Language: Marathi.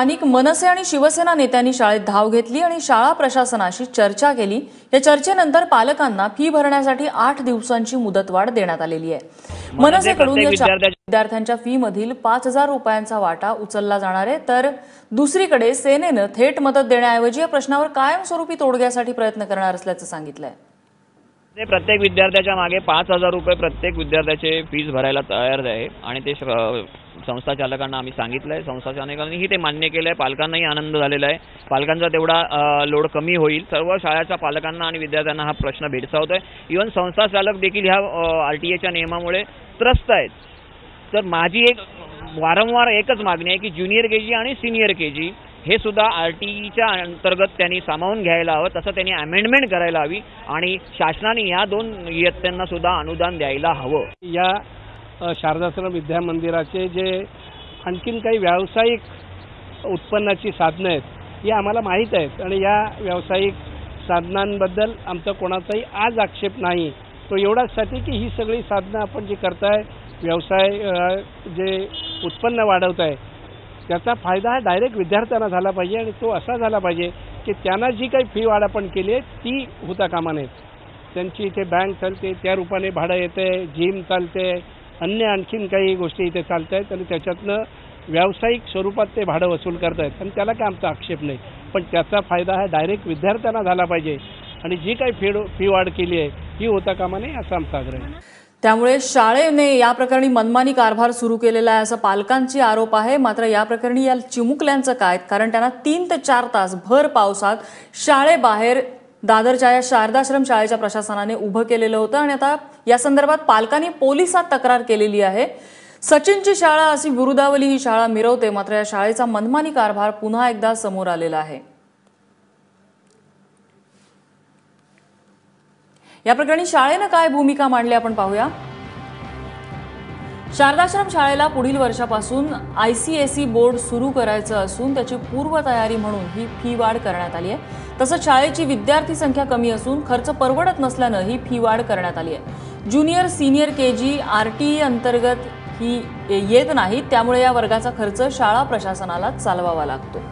स्थानिक मनसे आणि शिवसेना नेत्यांनी शाळेत धाव घेतली आणि शाळा प्रशासनाशी चर्चा केली. या चर्चेनंतर पालकांना फी भरण्यासाठी आठ दिवसांची मुदतवाढ देण्यात आलेली आहे. मनसेकडून या प्रत्येक शाळा- विद्यार्थ्यांच्या फी मधील पाच हजार रुपयांचा वाटा उचलला जाणार आहे. तर दुसरीकडे सेनेनं थेट मदत देण्याऐवजी या प्रश्नावर कायमस्वरूपी तोडग्यासाठी प्रयत्न करणार असल्याचं सांगितलंय. ते प्रत्येक विद्यार्थ्याच्या मागे पाच हजार रुपये प्रत्येक विद्यार्थ्याचे फीस भरायला तयार आहे. आणि ते संस्था चालकांना आम्ही सांगितलं आहे संस्था चालकांनीही ते मान्य केलं आहे पालकांनाही आनंद झालेला आहे. पालकांचा तेवढा लोड कमी होईल. सर्व शाळेच्या पालकांना आणि विद्यार्थ्यांना हा प्रश्न भेडसावत आहे इव्हन संस्था चालक देखील ह्या आर टी एच्या नियमामुळे त्रस्त आहेत. तर माझी एक वारंवार एकच मागणी आहे की ज्युनियर के जी आणि सिनियर के जी हे सुद्धा आर टीच्या अंतर्गत त्यांनी सामावून घ्यायला हवं तसं त्यांनी अमेंडमेंट करायला हवी आणि शासनाने या दोन इयत्तांना सुद्धा अनुदान द्यायला हवं. या शारदाश्रम विद्या मंदिराचे जे आणखीन काही व्यावसायिक उत्पन्नाची साधनं आहेत ही आम्हाला माहीत आहेत आणि या व्यावसायिक साधनांबद्दल आमचा कोणाचाही आज आक्षेप नाही. तो एवढाचसाठी की ही सगळी साधनं आपण जी करताय व्यवसाय जे उत्पन्न वाढवत आहे त्याचा फायदा हा डायरेक्ट विद्यार्थ्यांना झाला पाहिजे आणि तो असा झाला पाहिजे की त्यांना जी काही फी वाढ आपण केली आहे ती होता कामा नये. त्यांची इथे बँक चालते त्या रूपाने भाडं येते जिम चालते अन्य आणखीन काही गोष्टी इथे चालत आहेत आणि त्याच्यातनं व्यावसायिक स्वरूपात ते भाडं वसूल करतायत. आणि त्याला काय आमचा आक्षेप नाही. पण त्याचा फायदा हा डायरेक्ट विद्यार्थ्यांना झाला पाहिजे. आणि जी काही फी फी वाढ केली आहे ही होता कामा नये असा आमचा आग्रह आहे. त्यामुळे शाळेने या प्रकरणी मनमानी कारभार सुरू केलेला आहे असं पालकांची आरोप आहे. मात्र या प्रकरणी या चिमुकल्यांचं काय? कारण त्यांना तीन ते चार तास भर पावसात शाळेबाहेर दादरच्या या शारदाश्रम शाळेच्या प्रशासनाने उभं केलेलं होतं आणि आता या संदर्भात पालकांनी पोलिसात तक्रार केलेली आहे. सचिनची शाळा अशी गुरुदावली ही शाळा मिरवते मात्र या शाळेचा मनमानी कारभार पुन्हा एकदा समोर आलेला आहे. या प्रकरणी शाळेनं काय भूमिका मांडली आपण पाहूया. शारदाश्रम शाळेला पुढील वर्षापासून I C S E board सुरू करायचं असून त्याची पूर्वतयारी म्हणून ही फी वाढ करण्यात आली आहे. तसंच शाळेची विद्यार्थी संख्या कमी असून खर्च परवडत नसल्यानं ही फी वाढ करण्यात आली आहे. Junior senior K G R T E अंतर्गत ही येत नाही त्यामुळे या वर्गाचा खर्च शाळा प्रशासनाला चालवावा लागतो.